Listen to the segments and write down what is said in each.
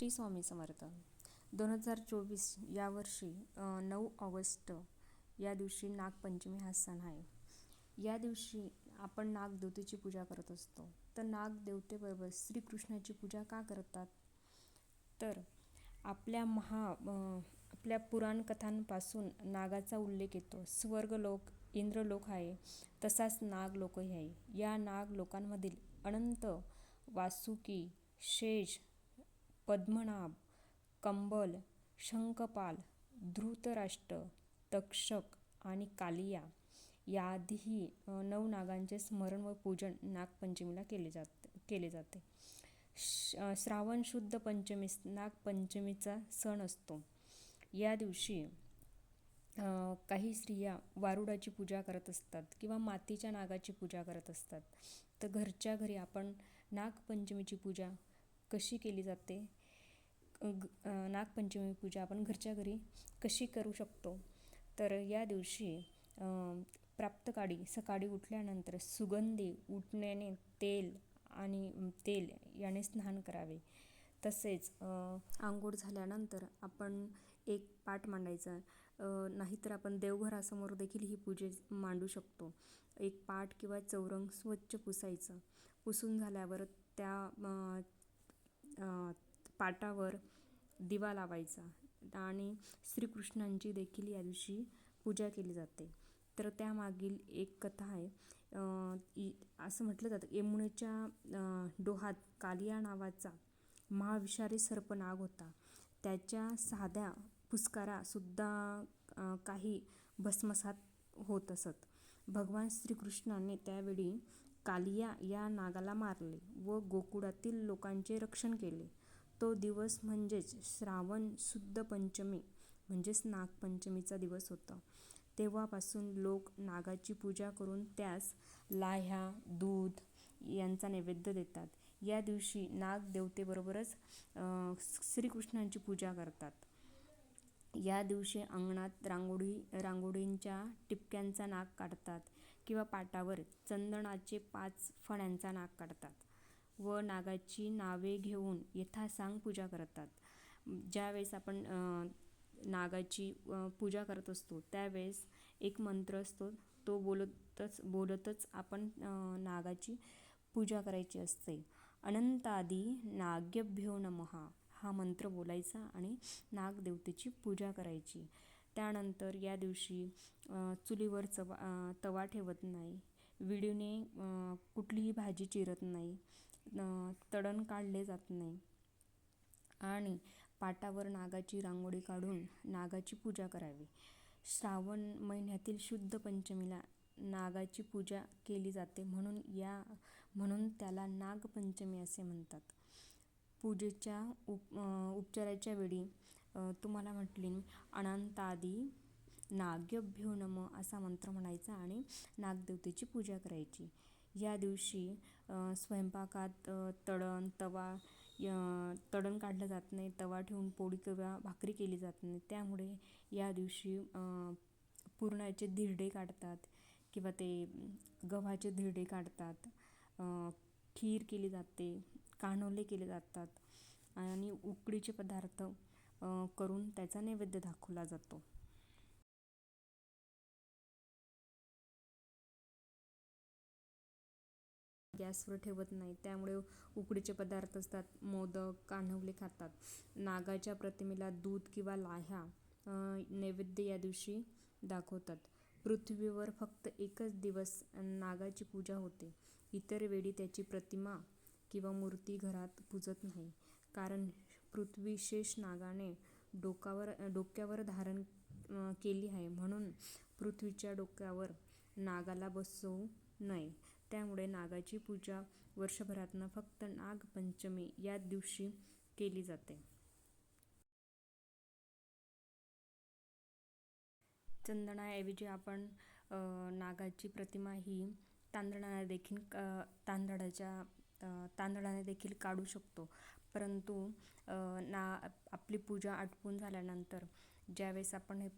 श्री स्वामी समर्थ. दोन हजार चोवीस या वर्षी नऊ ऑगस्ट या दिवशी नागपंचमी हा सण आहे. या दिवशी आपण नागदेवतेची पूजा करत असतो. तर नागदेवतेबरोबर श्रीकृष्णाची पूजा का करतात? तर आपल्या महा आपल्या पुराणकथांपासून नागाचा उल्लेख येतो. स्वर्गलोक इंद्रलोक आहे तसाच नागलोकही आहे. या नागलोकांमधील अनंत वासुकी शेष पद्मनाभ कंबल शंखपाल धृतराष्ट्र तक्षक आणि कालिया याआधीही नऊ नागांचे स्मरण व पूजन नागपंचमीला केले जात केले जाते. श्रावण शुद्ध पंचमीस नागपंचमीचा सण असतो. या दिवशी काही स्त्रिया वारुडाची पूजा करत असतात किंवा मातीच्या नागाची पूजा करत असतात. तर घरच्या घरी आपण नागपंचमीची पूजा कशी केली जाते? नागपंचमी पूजा आपण घरच्या घरी कशी करू शकतो? तर या दिवशी प्राप्तकाळी सकाळी उठल्यानंतर सुगंधी उठण्याने तेल आणि तेल याने स्नान करावे. तसेच आंघोळ झाल्यानंतर आपण एक पाट मांडायचा. नाहीतर आपण देवघरासमोर देखील ही पूजे मांडू शकतो. एक पाट किंवा चौरंग स्वच्छ पुसायचं. पुसून झाल्यावर त्या पाटावर दिवा लावायचा आणि श्रीकृष्णांची देखील या दिवशी पूजा केली जाते. तर त्यामागील एक कथा आहे असं म्हटलं जातं यमुनेच्या डोहात कालिया नावाचा महाविषारी सर्प नाग होता. त्याच्या साध्या पुस्कारासुद्धा काही भस्मसात होत असत. भगवान श्रीकृष्णाने त्यावेळी कालिया या नागाला मारले व गोकुळातील लोकांचे रक्षण केले. तो दिवस म्हणजेच श्रावण शुद्ध पंचमी म्हणजेच नागपंचमीचा दिवस होता. तेव्हापासून लोक नागाची पूजा करून त्यास लाह्या दूध यांचा नैवेद्य देतात. या दिवशी नागदेवतेबरोबरच श्रीकृष्णांची पूजा करतात. या दिवशी अंगणात रांगोळी रांगोळींच्या टिपक्यांचा नाग काढतात किंवा पाटावर चंदनाचे पाच फण्यांचा नाग काढतात. व नागाची नावे घेऊन यथासांग पूजा करतात. ज्यावेळेस आपण नागाची पूजा करत असतो त्यावेळेस एक मंत्र असतो. तो बोलतच बोलतच आपण नागाची पूजा करायची असते. अनंतादी नाग्यभ्यो नमः हा मंत्र बोलायचा आणि नागदेवतेची पूजा करायची. त्यानंतर या दिवशी चुलीवर चवा तवा ठेवत नाही. विडीने कुठलीही भाजी चिरत नाही. तडण काढले जात नाही. आणि पाटावर नागाची रांगोळी काढून नागाची पूजा करावी. श्रावण महिन्यातील शुद्ध पंचमीला नागाची पूजा केली जाते म्हणून या म्हणून त्याला नागपंचमी असे म्हणतात. पूजेच्या उप उपचाराच्या वेळी तुम्हाला म्हटले अनंतादी नाग्यभ्यो नम असा मंत्र म्हणायचा आणि नागदेवतेची पूजा करायची. या दिवशी स्वयंपाकात तळण तवा तळण काढलं जात नाही. तवा ठेवून पोळी किंवा भाकरी केली जात नाही. त्यामुळे या दिवशी पुरणाचे धिरडे काढतात किंवा ते गव्हाचे धिरडे काढतात. खीर केली जाते कान्होले केले जातात आणि उकडीचे पदार्थ करून त्याचा नैवेद्य दाखवला जातो. गॅसवर ठेवत नाही. त्यामुळे उकडीचे पदार्थ असतात मोदक कान्हवले खातात. नागाच्या प्रतिमेला दूध किंवा लाह्या नैवेद्य या दिवशी दाखवतात. पृथ्वीवर फक्त एकच दिवस नागाची पूजा होते. इतर वेळी त्याची प्रतिमा किंवा मूर्ती घरात पूजत नाही. कारण पृथ्वीशेष नागाने डोकावर डोक्यावर धारण केली आहे. म्हणून पृथ्वीच्या डोक्यावर नागाला बसवू नये. त्यामुळे नागाची पूजा वर्षभरातनं फक्त नागपंचमी या दिवशी केली जाते. चंदनाऐवजी आपण नागाची प्रतिमा ही तांदळाने देखील तांदळाच्या तांदळाने देखील काढू शकतो. परंतु ना आपली पूजा आटपून झाल्यानंतर ज्यावेळेस आपण हे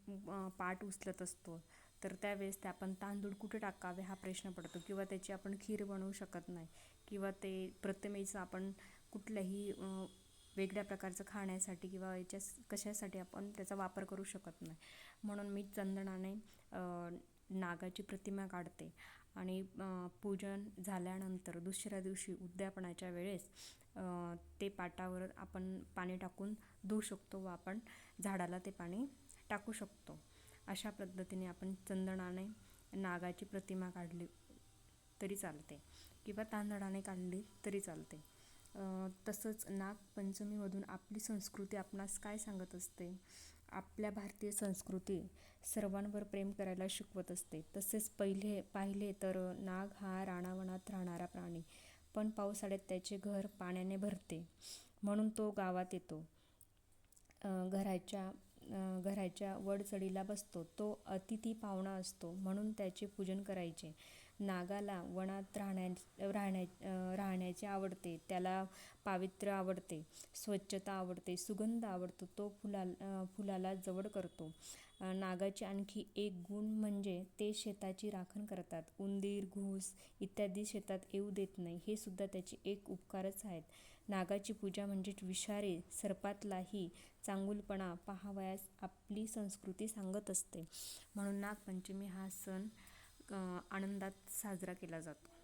पाट उचलत असतो तर त्यावेळेस ते आपण तांदूळ कुठे टाकावे हा प्रश्न पडतो किंवा त्याची आपण खीर बनवू शकत नाही किंवा ते प्रतिमेचं आपण कुठल्याही वेगळ्या प्रकारचं खाण्यासाठी किंवा याच्या कशासाठी आपण त्याचा वापर करू शकत नाही. म्हणून मी चंदनाने नागाची प्रतिमा काढते आणि पूजन झाल्यानंतर दुसऱ्या दिवशी उद्यापनाच्या वेळेस ते पाटावर आपण पाणी टाकून धुवू शकतो व आपण झाडाला ते पाणी टाकू शकतो. अशा पद्धतीने आपण चंदनाने नागाची प्रतिमा काढली तरी चालते. किंवा तांदळाने काढली तरी चालते. तसंच नागपंचमीमधून आपली संस्कृती आपणास काय सांगत असते? आपल्या भारतीय संस्कृती सर्वांवर प्रेम करायला शिकवत असते. तसेच पहिले पाहिले तर नाग हा राणावनात राहणारा प्राणी. पण पावसाळ्यात त्याचे घर पाण्याने भरते. म्हणून तो गावात येतो. घराच्या घराच्या वडचढीला बसतो. तो अतिथी पाहुणा असतो म्हणून त्याचे पूजन करायचे. नागाला वनात राहण्या राहण्या राहण्याचे आवडते. त्याला पावित्र्य आवडते स्वच्छता आवडते सुगंध आवडतो. तो फुला फुलाला जवळ करतो. नागाचे आणखी एक गुण म्हणजे ते शेताची राखण करतात. उंदीर घूस इत्यादी शेतात येऊ देत नाही. हे सुद्धा त्याचे एक उपकारच आहेत. नागाची पूजा म्हणजेच विषारी सर्पातलाही चांगुलपणा पाहावयास आपली संस्कृती सांगत असते. म्हणून नागपंचमी हा सण आनंदात साजरा केला जातो.